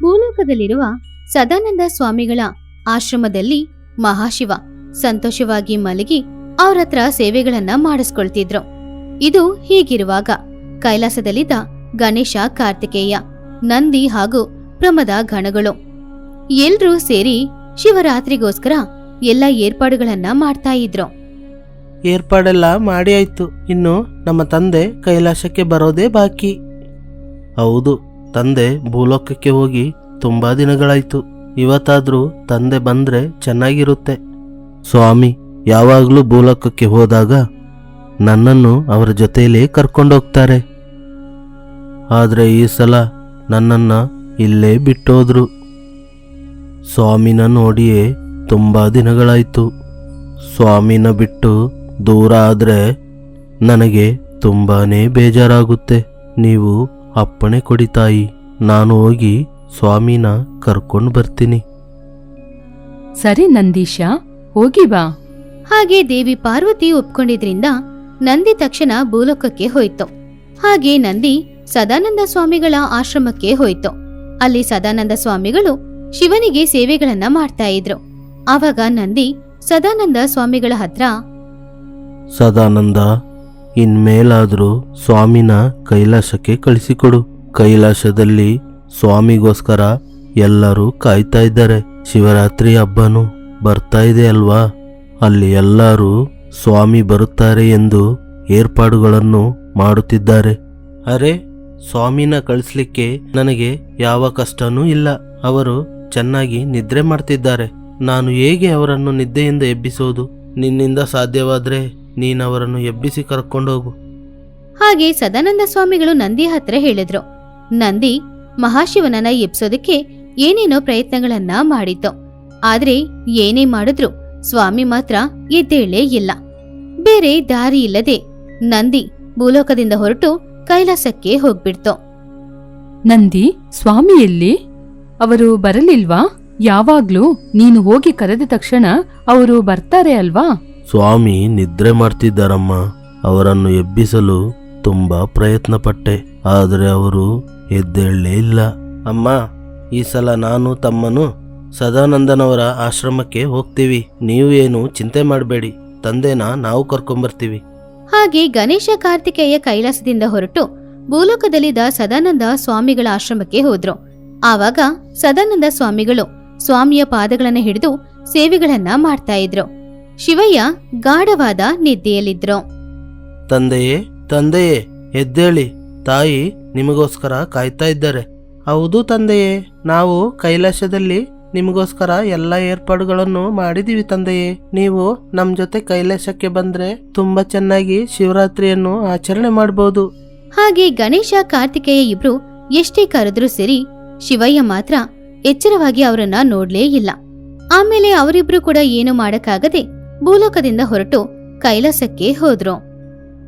ಭೂಲೋಕದಲ್ಲಿರುವ ಸದಾನಂದ ಸ್ವಾಮಿಗಳ ಆಶ್ರಮದಲ್ಲಿ ಮಹಾಶಿವ ಸಂತೋಷವಾಗಿ ಮಲಗಿ ಅವ್ರ ಹತ್ರ ಸೇವೆಗಳನ್ನ ಮಾಡಿಸ್ಕೊಳ್ತಿದ್ರು. ಇದು ಹೀಗಿರುವಾಗ ಕೈಲಾಸದಲ್ಲಿದ್ದ ಗಣೇಶ, ಕಾರ್ತಿಕೇಯ, ನಂದಿ ಹಾಗೂ ಪ್ರಮದ ಗಣಗಳು. ಎಲ್ರೂ ಸೇರಿ ಶಿವರಾತ್ರಿಗೋಸ್ಕರ ಎಲ್ಲ ಏರ್ಪಾಡುಗಳನ್ನ ಮಾಡ್ತಾ ಇದ್ರು. ಏರ್ಪಾಡೆಲ್ಲ ಮಾಡಿ ಆಯ್ತು. ಇನ್ನು ನಮ್ಮ ತಂದೆ ಕೈಲಾಸಕ್ಕೆ ಬರೋದೇ ಬಾಕಿ. ಹೌದು. ತಂದೆ ಭೂಲೋಕಕ್ಕೆ ಹೋಗಿ ತುಂಬಾ ದಿನಗಳಾಯ್ತು. ಇವತ್ತಾದ್ರೂ ತಂದೆ ಬಂದ್ರೆ ಚೆನ್ನಾಗಿರುತ್ತೆ. ಸ್ವಾಮಿ, ಯಾವಾಗಲೂ ಭೂಲೋಕಕ್ಕೆ ಹೋದಾಗ ನನ್ನನ್ನು ಅವರ ಜೊತೆಯಲ್ಲೇ ಕರ್ಕೊಂಡೋಗ್ತಾರೆ ಆದರೆ ಈ ಸಲ ನನ್ನನ್ನು ಇಲ್ಲೇ ಬಿಟ್ಟೋದ್ರು. ಸ್ವಾಮಿನ ನೋಡಿಯೇ ತುಂಬಾ ದಿನಗಳಾಯ್ತು. ಸ್ವಾಮಿನ ಬಿಟ್ಟು ದೂರ ಆದರೆ ನನಗೆ ತುಂಬಾನೇ ಬೇಜಾರಾಗುತ್ತೆ. ನೀವು ಅಪ್ಪಣೆ ಕೊಡಿ ತಾಯಿ ನಾನು ಹೋಗಿ ಸ್ವಾಮಿನ ಕರ್ಕೊಂಡು ಬರ್ತೀನಿ. ಸರಿ ನಂದೀಶ ಹೋಗಿ ಬಾ. ಹಾಗೆ ದೇವಿ ಪಾರ್ವತಿ ಒಪ್ಕೊಂಡಿದ್ರಿಂದ ನಂದಿ ತಕ್ಷಣ ಭೂಲೋಕಕ್ಕೆ ಹೋಯ್ತು. ಹಾಗೆ ನಂದಿ ಸದಾನಂದ ಸ್ವಾಮಿಗಳ ಆಶ್ರಮಕ್ಕೆ ಹೋಯ್ತು. ಅಲ್ಲಿ ಸದಾನಂದ ಸ್ವಾಮಿಗಳು ಶಿವನಿಗೆ ಸೇವೆಗಳನ್ನ ಮಾಡ್ತಾ ಇದ್ರು. ಆವಾಗ ನಂದಿ ಸದಾನಂದ ಸ್ವಾಮಿಗಳ ಹತ್ರ ಸದಾನಂದ ಇನ್ಮೇಲಾದರೂ ಸ್ವಾಮಿನ ಕೈಲಾಸಕ್ಕೆ ಕಳಿಸಿಕೊಡು. ಕೈಲಾಸದಲ್ಲಿ ಸ್ವಾಮಿಗೋಸ್ಕರ ಎಲ್ಲರೂ ಕಾಯ್ತಾ ಇದ್ದಾರೆ. ಶಿವರಾತ್ರಿ ಹಬ್ಬನು ಬರ್ತಾ ಇದೆ ಅಲ್ವಾ? ಅಲ್ಲಿ ಎಲ್ಲರೂ ಸ್ವಾಮಿ ಬರುತ್ತಾರೆ ಎಂದು ಏರ್ಪಾಡುಗಳನ್ನು ಮಾಡುತ್ತಿದ್ದಾರೆ. ಅರೆ, ಸ್ವಾಮಿನ ಕಳಿಸ್ಲಿಕ್ಕೆ ನನಗೆ ಯಾವ ಕಷ್ಟನೂ ಇಲ್ಲ. ಅವರು ಚೆನ್ನಾಗಿ ನಿದ್ರೆ ಮಾಡ್ತಿದ್ದಾರೆ. ನಾನು ಹೇಗೆ ಅವರನ್ನು ನಿದ್ದೆಯಿಂದ ಎಬ್ಬಿಸೋದು? ನಿನ್ನಿಂದ ಸಾಧ್ಯವಾದ್ರೆ ನೀನವರನ್ನು ಎಬ್ಬಿಸಿ ಕರ್ಕೊಂಡೋಗು ಹಾಗೆ ಸದಾನಂದ ಸ್ವಾಮಿಗಳು ನಂದಿ ಹತ್ರ ಹೇಳಿದ್ರು. ನಂದಿ ಮಹಾಶಿವನನ್ನ ಎಬ್ಸೋದಕ್ಕೆ ಏನೇನೋ ಪ್ರಯತ್ನಗಳನ್ನ ಮಾಡಿತ್ತು. ಆದ್ರೆ ಏನೇ ಮಾಡಿದ್ರು ಸ್ವಾಮಿ ಮಾತ್ರ ಎದ್ದೇಳೇ ಇಲ್ಲ. ಬೇರೆ ದಾರಿ ಇಲ್ಲದೆ ನಂದಿ ಭೂಲೋಕದಿಂದ ಹೊರಟು ಕೈಲಾಸಕ್ಕೆ ಹೋಗ್ಬಿಡ್ತು. ನಂದಿ ಸ್ವಾಮಿ ಎಲ್ಲಿ? ಅವರು ಬರಲಿಲ್ವಾ? ಯಾವಾಗ್ಲೂ ನೀನು ಹೋಗಿ ಕರೆದ ತಕ್ಷಣ ಅವರು ಬರ್ತಾರೆ ಅಲ್ವಾ? ಸ್ವಾಮಿ ನಿದ್ರೆ ಮಾಡ್ತಿದ್ದಾರಮ್ಮ. ಅವರನ್ನು ಎಬ್ಬಿಸಲು ತುಂಬಾ ಪ್ರಯತ್ನ ಪಟ್ಟೆ ಆದರೆ ಅವರು ಎದ್ದೇಳಲೇ ಇಲ್ಲ. ಅಮ್ಮ, ಈ ಸಲ ನಾನು ತಮ್ಮನು ಸದಾನಂದನವರ ಆಶ್ರಮಕ್ಕೆ ಹೋಗ್ತೀವಿ. ನೀವು ಏನು ಚಿಂತೆ ಮಾಡಬೇಡಿ. ತಂದೆನ ನಾವು ಕರ್ಕೊಂಬರ್ತೀವಿ. ಹಾಗೆ ಗಣೇಶ ಕಾರ್ತಿಕೇಯ ಕೈಲಾಸದಿಂದ ಹೊರಟು ಭೂಲೋಕದಲ್ಲಿದ್ದ ಸದಾನಂದ ಸ್ವಾಮಿಗಳ ಆಶ್ರಮಕ್ಕೆ ಹೋದ್ರು. ಆವಾಗ ಸದಾನಂದ ಸ್ವಾಮಿಗಳು ಸ್ವಾಮಿಯ ಪಾದಗಳನ್ನು ಹಿಡಿದು ಸೇವೆಗಳನ್ನ ಮಾಡ್ತಾ ಇದ್ರು. ಶಿವಯ್ಯ ಗಾಢವಾದ ನಿದ್ದೆಯಲ್ಲಿದ್ರು ತಂದೆಯೇ ತಂದೆಯೇ ಎದ್ದೇಳಿ ತಾಯಿ ನಿಮಗೋಸ್ಕರ ಕಾಯ್ತಾ ಇದ್ದಾರೆ. ಹೌದು ತಂದೆಯೇ ನಾವು ಕೈಲಾಸದಲ್ಲಿ ನಿಮಗೋಸ್ಕರ ಎಲ್ಲ ಏರ್ಪಾಡುಗಳನ್ನು ಮಾಡಿದೀವಿ ತಂದೆಯೇ. ನೀವು ನಮ್ಮ ಜೊತೆ ಕೈಲಾಸಕ್ಕೆ ಬಂದ್ರೆ ತುಂಬಾ ಚೆನ್ನಾಗಿ ಶಿವರಾತ್ರಿಯನ್ನು ಆಚರಣೆ ಮಾಡಬಹುದು ಹಾಗೆ ಗಣೇಶ ಕಾರ್ತಿಕೇಯ ಇಬ್ರು ಎಷ್ಟೇ ಕರೆದ್ರೂ ಸರಿ ಶಿವಯ್ಯ ಮಾತ್ರ ಎಚ್ಚರವಾಗಿ ಅವರನ್ನ ನೋಡ್ಲೇ ಇಲ್ಲ. ಆಮೇಲೆ ಅವರಿಬ್ರು ಕೂಡ ಏನು ಮಾಡಕ್ಕಾಗದೆ ಭೂಲೋಕದಿಂದ ಹೊರಟು ಕೈಲಾಸಕ್ಕೆ ಹೋದ್ರು.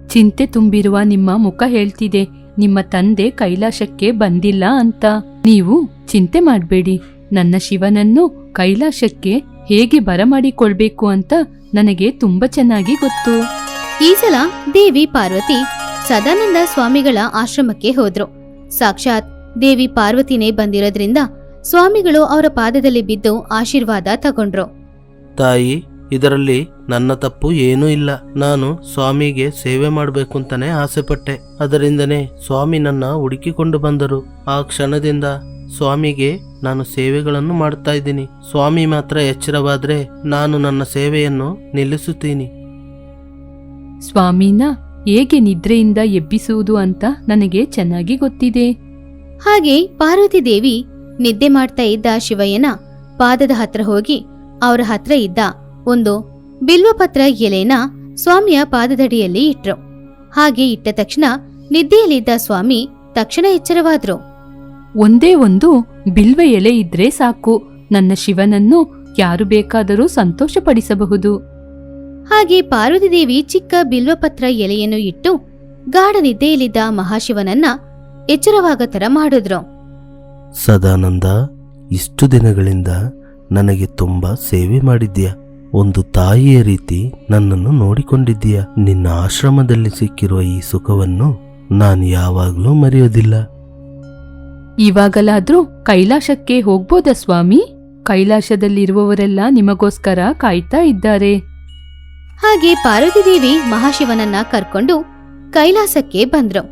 ಚಿಂತೆ ತುಂಬಿರುವ ನಿಮ್ಮ ಮುಖ ಹೇಳ್ತಿದೆ ನಿಮ್ಮ ತಂದೆ ಕೈಲಾಶಕ್ಕೆ ಬಂದಿಲ್ಲ ಅಂತ. ನೀವು ಚಿಂತೆ ಮಾಡಬೇಡಿ ನನ್ನ ಶಿವನನ್ನು ಕೈಲಾಶಕ್ಕೆ ಹೇಗೆ ಬರಮಾಡಿಕೊಳ್ಬೇಕು ಅಂತ ನನಗೆ ತುಂಬಾ ಚೆನ್ನಾಗಿ ಗೊತ್ತು. ಈ ಸಲ ದೇವಿ ಪಾರ್ವತಿ ಸದಾನಂದ ಸ್ವಾಮಿಗಳ ಆಶ್ರಮಕ್ಕೆ ಹೋದ್ರು. ಸಾಕ್ಷಾತ್ ದೇವಿ ಪಾರ್ವತಿನೇ ಬಂದಿರೋದ್ರಿಂದ ಸ್ವಾಮಿಗಳು ಅವರ ಪಾದದಲ್ಲಿ ಬಿದ್ದು ಆಶೀರ್ವಾದ ತಗೊಂಡ್ರು. ತಾಯಿ ಇದರಲ್ಲಿ ನನ್ನ ತಪ್ಪು ಏನೂ ಇಲ್ಲ. ನಾನು ಸ್ವಾಮಿಗೆ ಸೇವೆ ಮಾಡಬೇಕು ಅಂತಾನೆ ಆಸೆಪಟ್ಟೆ. ಅದರಿಂದನೇ ಸ್ವಾಮಿ ನನ್ನ ಹುಡುಕಿಕೊಂಡು ಬಂದರು. ಆ ಕ್ಷಣದಿಂದ ಸ್ವಾಮಿಗೆ ನಾನು ಸೇವೆಗಳನ್ನು ಮಾಡ್ತಾ ಇದ್ದೀನಿ. ಸ್ವಾಮಿ ಮಾತ್ರ ಎಚ್ಚರವಾದ್ರೆ ನಾನು ನನ್ನ ಸೇವೆಯನ್ನು ನಿಲ್ಲಿಸುತ್ತೀನಿ. ಸ್ವಾಮಿನ ಹೇಗೆ ನಿದ್ರೆಯಿಂದ ಎಬ್ಬಿಸುವುದು ಅಂತ ನನಗೆ ಚೆನ್ನಾಗಿ ಗೊತ್ತಿದೆ. ಹಾಗೆ ಪಾರ್ವತಿ ದೇವಿ ನಿದ್ದೆ ಮಾಡ್ತಾ ಇದ್ದ ಶಿವಯ್ಯನ ಪಾದದ ಹತ್ರ ಹೋಗಿ ಅವರ ಹತ್ರ ಇದ್ದ ಒಂದು ಬಿಲ್ವಪತ್ರ ಎಲೆನ ಸ್ವಾಮಿಯ ಪಾದದಡಿಯಲ್ಲಿ ಇಟ್ರು. ಹಾಗೆ ಇಟ್ಟ ತಕ್ಷಣ ನಿದ್ದೆಯಲ್ಲಿದ್ದ ಸ್ವಾಮಿ ತಕ್ಷಣ ಎಚ್ಚರವಾದ್ರು. ಒಂದೇ ಒಂದು ಬಿಲ್ವ ಎಲೆ ಇದ್ರೆ ಸಾಕು. ನನ್ನ ಶಿವನನ್ನು ಯಾರು ಬೇಕಾದರೂ ಸಂತೋಷಪಡಿಸಬಹುದು. ಹಾಗೆ ಪಾರ್ವತಿ ದೇವಿ ಚಿಕ್ಕ ಬಿಲ್ವಪತ್ರ ಎಲೆಯನ್ನು ಇಟ್ಟು ಗಾಢ ನಿದ್ದೆಯಲ್ಲಿದ್ದ ಮಹಾಶಿವನನ್ನ ಎಚ್ಚರವಾಗ ತರ ಮಾಡಿದ್ರು. ಸದಾನಂದ ಇಷ್ಟು ದಿನಗಳಿಂದ ನನಗೆ ತುಂಬಾ ಸೇವೆ ಮಾಡಿದ್ಯಾ ಒಂದು ತಾಯಿಯ ರೀತಿ ನನ್ನನ್ನು ನೋಡಿಕೊಂಡಿದ್ದೀಯ? ನಿನ್ನ ಆಶ್ರಮದಲ್ಲಿ ಸಿಕ್ಕಿರುವ ಈ ಸುಖವನ್ನು ನಾನು ಯಾವಾಗಲೂ ಮರೆಯೋದಿಲ್ಲ. ಇವಾಗಲಾದ್ರೂ ಕೈಲಾಸಕ್ಕೆ ಹೋಗ್ಬೋದ ಸ್ವಾಮಿ? ಕೈಲಾಸದಲ್ಲಿರುವವರೆಲ್ಲ ನಿಮಗೋಸ್ಕರ ಕಾಯ್ತಾ ಇದ್ದಾರೆ. ಹಾಗೆ ಪಾರ್ವತಿದೇವಿ ಮಹಾಶಿವನನ್ನ ಕರ್ಕೊಂಡು ಕೈಲಾಸಕ್ಕೆ ಬಂದ್ರು.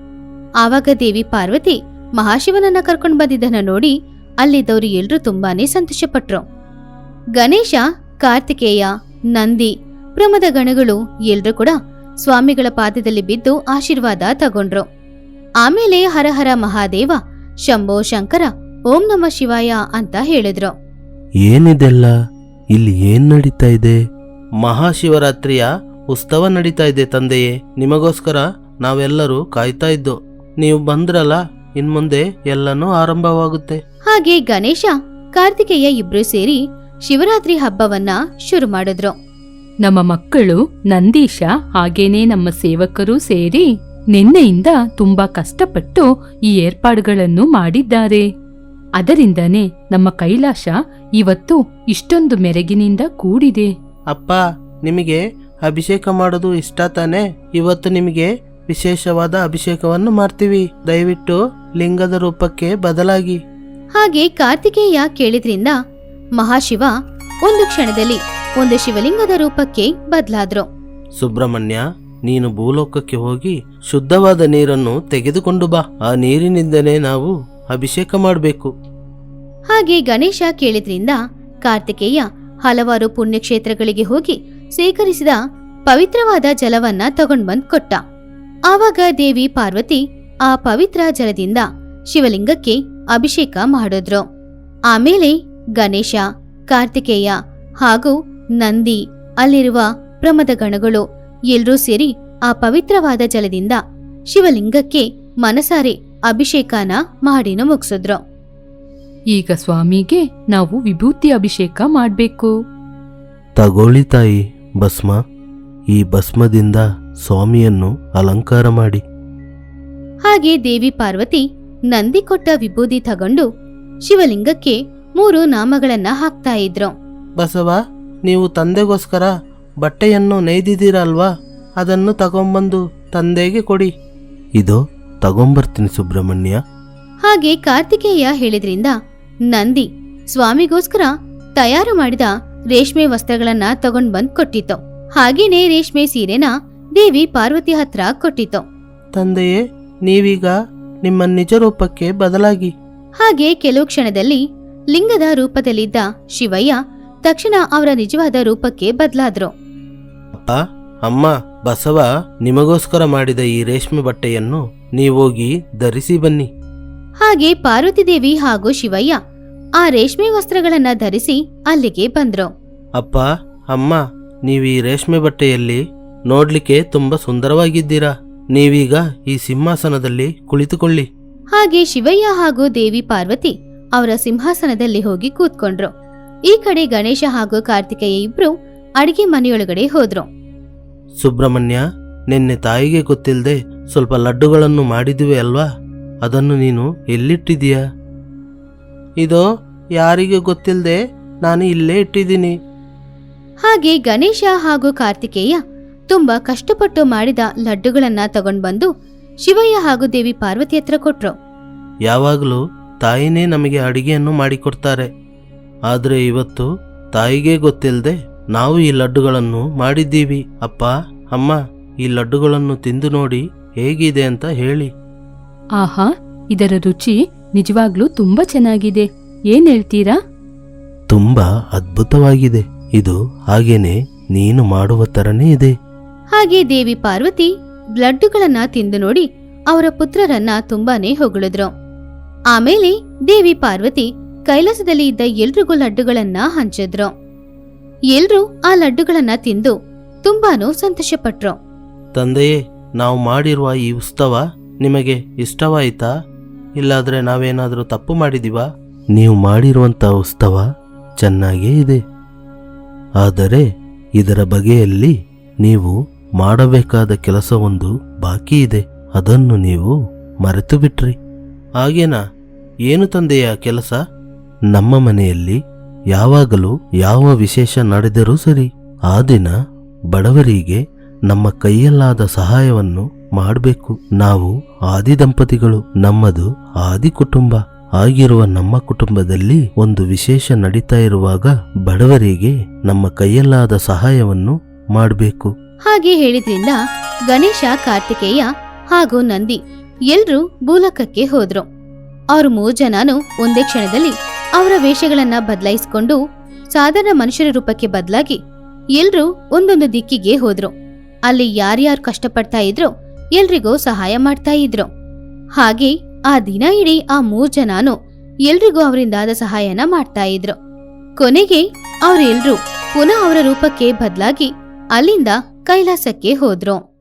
ಆವಾಗ ದೇವಿ ಪಾರ್ವತಿ ಮಹಾಶಿವನನ್ನ ಕರ್ಕೊಂಡು ಬಂದಿದ್ದನ್ನ ನೋಡಿ ಅಲ್ಲಿದ್ದವರು ಎಲ್ರೂ ತುಂಬಾನೇ ಸಂತೋಷಪಟ್ರು. ಗಣೇಶ ಕಾರ್ತಿಕೇಯ ನಂದಿ ಪ್ರಮದ ಗಣಗಳು ಎಲ್ರೂ ಕೂಡ ಸ್ವಾಮಿಗಳ ಪಾದದಲ್ಲಿ ಬಿದ್ದು ಆಶೀರ್ವಾದ ತಗೊಂಡ್ರು. ಆಮೇಲೆ ಹರಹರ ಮಹಾದೇವ ಶಂಭೋ ಶಂಕರ ಓಂ ನಮ ಶಿವಾಯ ಅಂತ ಹೇಳಿದ್ರು. ಏನಿದೆಲ್ಲ? ಇಲ್ಲಿ ಏನ್ ನಡೀತಾ ಇದೆ? ಮಹಾಶಿವರಾತ್ರಿಯ ಉತ್ಸವ ನಡೀತಾ ಇದೆ ತಂದೆಯೇ ನಿಮಗೋಸ್ಕರ ನಾವೆಲ್ಲರೂ ಕಾಯ್ತಾ ಇದ್ದು ನೀವು ಬಂದ್ರಲ್ಲ ಇನ್ಮುಂದೆ ಎಲ್ಲನೂ ಆರಂಭವಾಗುತ್ತೆ. ಹಾಗೆ ಗಣೇಶ ಕಾರ್ತಿಕೇಯ ಇಬ್ರು ಸೇರಿ ಶಿವರಾತ್ರಿ ಹಬ್ಬವನ್ನ ಶುರು ಮಾಡಿದ್ರು. ನಮ್ಮ ಮಕ್ಕಳು ನಂದೀಶ ಹಾಗೇನೆ ನಮ್ಮ ಸೇವಕರು ಸೇರಿ ನಿನ್ನೆಯಿಂದ ತುಂಬಾ ಕಷ್ಟಪಟ್ಟು ಈ ಏರ್ಪಾಡುಗಳನ್ನು ಮಾಡಿದ್ದಾರೆ. ಅದರಿಂದನೇ ನಮ್ಮ ಕೈಲಾಶ ಇವತ್ತು ಇಷ್ಟೊಂದು ಮೆರಗಿನಿಂದ ಕೂಡಿದೆ. ಅಪ್ಪ ನಿಮಗೆ ಅಭಿಷೇಕ ಮಾಡೋದು ಇಷ್ಟ ತಾನೆ? ಇವತ್ತು ನಿಮಗೆ ವಿಶೇಷವಾದ ಅಭಿಷೇಕವನ್ನು ಮಾಡ್ತೀವಿ. ದಯವಿಟ್ಟು ಲಿಂಗದ ರೂಪಕ್ಕೆ ಬದಲಾಗಿ. ಹಾಗೆ ಕಾರ್ತಿಕೇಯ ಕೇಳಿದ್ರಿಂದ ಮಹಾಶಿವ ಒಂದು ಕ್ಷಣದಲ್ಲಿ ಒಂದು ಶಿವಲಿಂಗದ ರೂಪಕ್ಕೆ ಬದಲಾದ್ರು. ಸುಬ್ರಹ್ಮಣ್ಯ ನೀನು ಭೂಲೋಕಕ್ಕೆ ಹೋಗಿ ಶುದ್ಧವಾದ ನೀರನ್ನು ತೆಗೆದುಕೊಂಡು ಬಾ. ಆ ನೀರಿನಿಂದಲೇ ನಾವು ಅಭಿಷೇಕ ಮಾಡಬೇಕು. ಹಾಗೆ ಗಣೇಶ ಕೇಳಿದ್ರಿಂದ ಕಾರ್ತಿಕೇಯ ಹಲವಾರು ಪುಣ್ಯಕ್ಷೇತ್ರಗಳಿಗೆ ಹೋಗಿ ಸ್ವೀಕರಿಸಿದ ಪವಿತ್ರವಾದ ಜಲವನ್ನ ತಗೊಂಡ್ ಬಂದ್ ಕೊಟ್ಟ. ಆವಾಗ ದೇವಿ ಪಾರ್ವತಿ ಆ ಪವಿತ್ರ ಜಲದಿಂದ ಶಿವಲಿಂಗಕ್ಕೆ ಅಭಿಷೇಕ ಮಾಡಿದ್ರು. ಆಮೇಲೆ ಗಣೇಶ ಕಾರ್ತಿಕೇಯ ಹಾಗೂ ನಂದಿ ಅಲ್ಲಿರುವ ಪ್ರಮದ ಗಣಗಳು ಎಲ್ಲರೂ ಸೇರಿ ಆ ಪವಿತ್ರವಾದ ಜಲದಿಂದ ಶಿವಲಿಂಗಕ್ಕೆ ಮನಸಾರೆ ಅಭಿಷೇಕನ ಮಾಡಿನ ಮುಗಿಸಿದ್ರು. ಈಗ ಸ್ವಾಮಿಗೆ ನಾವು ವಿಭೂತಿ ಅಭಿಷೇಕ ಮಾಡಬೇಕು. ತಗೊಳ್ಳಿ ತಾಯಿ ಭಸ್ಮ. ಈ ಭಸ್ಮದಿಂದ ಸ್ವಾಮಿಯನ್ನು ಅಲಂಕಾರ ಮಾಡಿ. ಹಾಗೆ ದೇವಿ ಪಾರ್ವತಿ ನಂದಿ ಕೊಟ್ಟ ವಿಭೂತಿ ತಗೊಂಡು ಶಿವಲಿಂಗಕ್ಕೆ ಮೂರು ನಾಮಗಳನ್ನ ಹಾಕ್ತಾ ಇದ್ರು. ಬಸವ ನೀವು ತಂದೆಗೋಸ್ಕರ ಬಟ್ಟೆಯನ್ನು ನೇಯ್ದಿದ್ದೀರಲ್ವಾ? ಅದನ್ನು ತಗೊಂಬಂದು ತಂದೆಗೆ ಕೊಡಿ. ಇದು ತಗೊಂಬರ್ತೀನಿ ಸುಬ್ರಹ್ಮಣ್ಯ. ಹಾಗೆ ಕಾರ್ತಿಕೇಯ ಹೇಳಿದ್ರಿಂದ ನಂದಿ ಸ್ವಾಮಿಗೋಸ್ಕರ ತಯಾರು ಮಾಡಿದ ರೇಷ್ಮೆ ವಸ್ತ್ರಗಳನ್ನ ತಗೊಂಡ್ ಬಂದ್ ಕೊಟ್ಟಿತ್ತು. ಹಾಗೇನೆ ರೇಷ್ಮೆ ಸೀರೆನ ದೇವಿ ಪಾರ್ವತಿ ಹತ್ರ ಕೊಟ್ಟಿತ್ತು. ತಂದೆಯೇ ನೀವೀಗ ನಿಮ್ಮ ನಿಜ ರೂಪಕ್ಕೆ ಬದಲಾಗಿ. ಹಾಗೆ ಕೆಲವು ಕ್ಷಣದಲ್ಲಿ ಲಿಂಗದ ರೂಪದಲ್ಲಿದ್ದ ಶಿವಯ್ಯ ತಕ್ಷಣ ಅವರ ನಿಜವಾದ ರೂಪಕ್ಕೆ ಬದಲಾದ್ರು. ಅಪ್ಪ ಅಮ್ಮ ಬಸವ ನಿಮಗೋಸ್ಕರ ಮಾಡಿದ ಈ ರೇಷ್ಮೆ ಬಟ್ಟೆಯನ್ನು ನೀವೋಗಿ ಧರಿಸಿ ಬನ್ನಿ. ಹಾಗೆ ಪಾರ್ವತಿದೇವಿ ಹಾಗೂ ಶಿವಯ್ಯ ಆ ರೇಷ್ಮೆ ವಸ್ತ್ರಗಳನ್ನ ಧರಿಸಿ ಅಲ್ಲಿಗೆ ಬಂದ್ರು. ಅಪ್ಪ ಅಮ್ಮ ನೀವು ಈ ರೇಷ್ಮೆ ಬಟ್ಟೆಯಲ್ಲಿ ನೋಡ್ಲಿಕ್ಕೆ ತುಂಬಾ ಸುಂದರವಾಗಿದ್ದೀರಾ. ನೀವೀಗ ಈ ಸಿಂಹಾಸನದಲ್ಲಿ ಕುಳಿತುಕೊಳ್ಳಿ. ಹಾಗೆ ಶಿವಯ್ಯ ಹಾಗೂ ದೇವಿ ಪಾರ್ವತಿ ಅವರ ಸಿಂಹಾಸನದಲ್ಲಿ ಹೋಗಿ ಕೂತ್ಕೊಂಡ್ರು. ಈ ಕಡೆ ಗಣೇಶ ಹಾಗೂ ಕಾರ್ತಿಕೇಯ ಇಬ್ರು ಅಡಿಗೆ ಮನೆಯೊಳಗಡೆ ಹೋದ್ರು. ಸುಬ್ರಹ್ಮಣ್ಯ ನಿನ್ನೆ ತಾಯಿಗೆ ಗೊತ್ತಿಲ್ಲದೆ ಸ್ವಲ್ಪ ಲಡ್ಡುಗಳನ್ನು ಮಾಡಿದ್ವಿ ಅಲ್ವಾ? ಅದನ್ನು ನೀನು ಎಲ್ಲಿಟ್ಟಿದೀಯಾ ಇದು ಯಾರಿಗೆ ಗೊತ್ತಿಲ್ಲದೆ ನಾನು ಇಲ್ಲೇ ಇಟ್ಟಿದ್ದೀನಿ. ಹಾಗೆ ಗಣೇಶ ಹಾಗೂ ಕಾರ್ತಿಕೇಯ ತುಂಬಾ ಕಷ್ಟಪಟ್ಟು ಮಾಡಿದ ಲಡ್ಡುಗಳನ್ನ ತಗೊಂಡ್ ಬಂದು ಶಿವಯ್ಯ ಹಾಗೂ ದೇವಿ ಪಾರ್ವತಿ ಹತ್ರ ಕೊಟ್ರು. ಯಾವಾಗಲೂ ತಾಯಿನೇ ನಮಗೆ ಅಡಿಗೆಯನ್ನು ಮಾಡಿಕೊಡ್ತಾರೆ. ಆದರೆ ಇವತ್ತು ತಾಯಿಗೆ ಗೊತ್ತಿಲ್ಲದೆ ನಾವು ಈ ಲಡ್ಡುಗಳನ್ನು ಮಾಡಿದ್ದೀವಿ. ಅಪ್ಪ ಅಮ್ಮ ಈ ಲಡ್ಡುಗಳನ್ನು ತಿಂದು ನೋಡಿ ಹೇಗಿದೆ ಅಂತ ಹೇಳಿ. ಆಹಾ ಇದರ ರುಚಿ ನಿಜವಾಗ್ಲೂ ತುಂಬಾ ಚೆನ್ನಾಗಿದೆ. ಏನ್ ಹೇಳ್ತೀರಾ? ತುಂಬಾ ಅದ್ಭುತವಾಗಿದೆ. ಇದು ಹಾಗೇನೆ ನೀನು ಮಾಡುವ ತರನೇ ಇದೆ. ಹಾಗೆ ದೇವಿ ಪಾರ್ವತಿ ಲಡ್ಡುಗಳನ್ನ ತಿಂದು ನೋಡಿ ಅವರ ಪುತ್ರರನ್ನ ತುಂಬಾನೇ ಹೊಗಳಿದ್ರು. ಆಮೇಲೆ ದೇವಿ ಪಾರ್ವತಿ ಕೈಲಾಸದಲ್ಲಿ ಇದ್ದ ಎಲ್ರಿಗೂ ಲಡ್ಡುಗಳನ್ನ ಹಂಚಿದ್ರು. ಎಲ್ರೂ ಆ ಲಡ್ಡುಗಳನ್ನ ತಿಂದು ತುಂಬಾನು ಸಂತೋಷಪಟ್ರು. ತಂದೆಯೇ ನಾವು ಮಾಡಿರುವ ಈ ಉತ್ಸವ ನಿಮಗೆ ಇಷ್ಟವಾಯಿತಾ? ಇಲ್ಲಾದ್ರೆ ನಾವೇನಾದರೂ ತಪ್ಪು ಮಾಡಿದೀವಾ? ನೀವು ಮಾಡಿರುವಂಥ ಉತ್ಸವ ಚೆನ್ನಾಗೇ ಇದೆ. ಆದರೆ ಇದರ ಬಗೆಯಲ್ಲಿ ನೀವು ಮಾಡಬೇಕಾದ ಕೆಲಸವೊಂದು ಬಾಕಿ ಇದೆ. ಅದನ್ನು ನೀವು ಮರೆತು ಬಿಟ್ರಿ ಹಾಗೇನಾ? ಏನು ತಂದೆಯ ಕೆಲಸ? ನಮ್ಮ ಮನೆಯಲ್ಲಿ ಯಾವಾಗಲೂ ಯಾವ ವಿಶೇಷ ನಡೆದರೂ ಸರಿ, ಆ ದಿನ ಬಡವರಿಗೆ ನಮ್ಮ ಕೈಯಲ್ಲಾದ ಸಹಾಯವನ್ನು ಮಾಡಬೇಕು. ನಾವು ಆದಿ ದಂಪತಿಗಳು, ನಮ್ಮದು ಆದಿ ಕುಟುಂಬ. ಆಗಿರುವ ನಮ್ಮ ಕುಟುಂಬದಲ್ಲಿ ಒಂದು ವಿಶೇಷ ನಡೀತಾ ಇರುವಾಗ ಬಡವರಿಗೆ ನಮ್ಮ ಕೈಯಲ್ಲಾದ ಸಹಾಯವನ್ನು ಮಾಡಬೇಕು. ಹಾಗೆ ಹೇಳಿದ್ರಿಂದ ಗಣೇಶ, ಕಾರ್ತಿಕೇಯ ಹಾಗೂ ನಂದಿ ಎಲ್ರೂ ಭೂಲಕಕ್ಕೆ ಹೋದ್ರು. ಅವ್ರ ಮೂರ್ ಜನನು ಒಂದೇ ಕ್ಷಣದಲ್ಲಿ ಅವರ ವೇಷಗಳನ್ನ ಬದಲಾಯಿಸಿಕೊಂಡು ಸಾಧಾರಣ ಮನುಷ್ಯರ ರೂಪಕ್ಕೆ ಬದಲಾಗಿ ಎಲ್ರೂ ಒಂದೊಂದು ದಿಕ್ಕಿಗೆ ಹೋದ್ರು. ಅಲ್ಲಿ ಯಾರ್ಯಾರು ಕಷ್ಟಪಡ್ತಾ ಇದ್ರು ಎಲ್ರಿಗೂ ಸಹಾಯ ಮಾಡ್ತಾ ಇದ್ರು. ಹಾಗೆ ಆ ದಿನ ಇಡೀ ಆ ಮೂರ್ ಜನನು ಎಲ್ರಿಗೂ ಅವರಿಂದಾದ ಸಹಾಯನ ಮಾಡ್ತಾ ಇದ್ರು. ಕೊನೆಗೆ ಅವರೆಲ್ರೂ ಪುನಃ ಅವರ ರೂಪಕ್ಕೆ ಬದಲಾಗಿ ಅಲ್ಲಿಂದ ಕೈಲಾಸಕ್ಕೆ ಹೋದ್ರು.